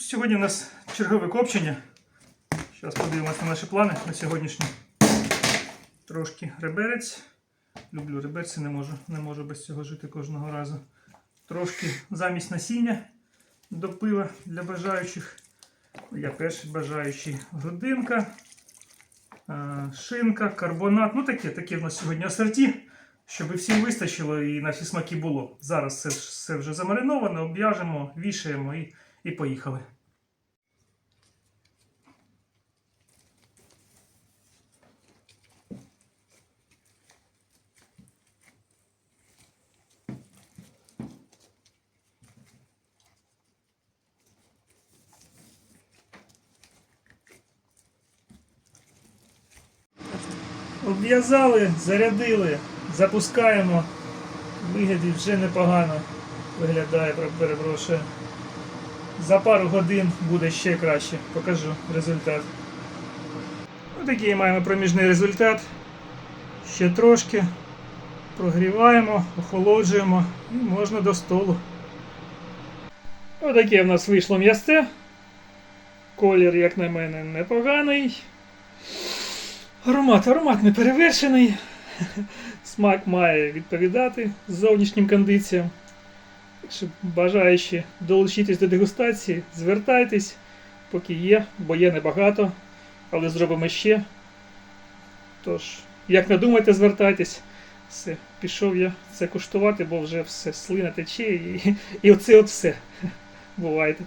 Сьогодні у нас чергове копчення. Зараз подивимося на наші плани на сьогоднішній. Трошки реберець. Люблю реберці, не можу, не можу без цього жити кожного разу. Трошки замість насіння до пива для бажаючих. Я перший бажаючий грудинка, шинка, карбонат. Ну таке, таке в нас сьогодні асорті, щоб всім вистачило і на всі смаки було. Зараз це все вже замариновано, обв'яжемо, вішаємо і, і поїхали. Обв'язали, зарядили, запускаємо. Вигляді вже непогано виглядає, перепрошую. За пару годин буде ще краще. Покажу результат. Ось такий маємо проміжний результат. Ще трошки прогріваємо, охолоджуємо і можна до столу. Ось таке в нас вийшло м'ясце. Колір, як на мене, непоганий. Аромат, аромат не перевершений. Смак має відповідати зовнішнім кондиціям. Якщо бажаючи долучитись до дегустації, звертайтесь, поки є, бо є небагато, але зробимо ще. Тож, як не думайте, звертайтесь. Все, пішов я це куштувати, бо вже все слина тече і, і оце от все. Бувайте.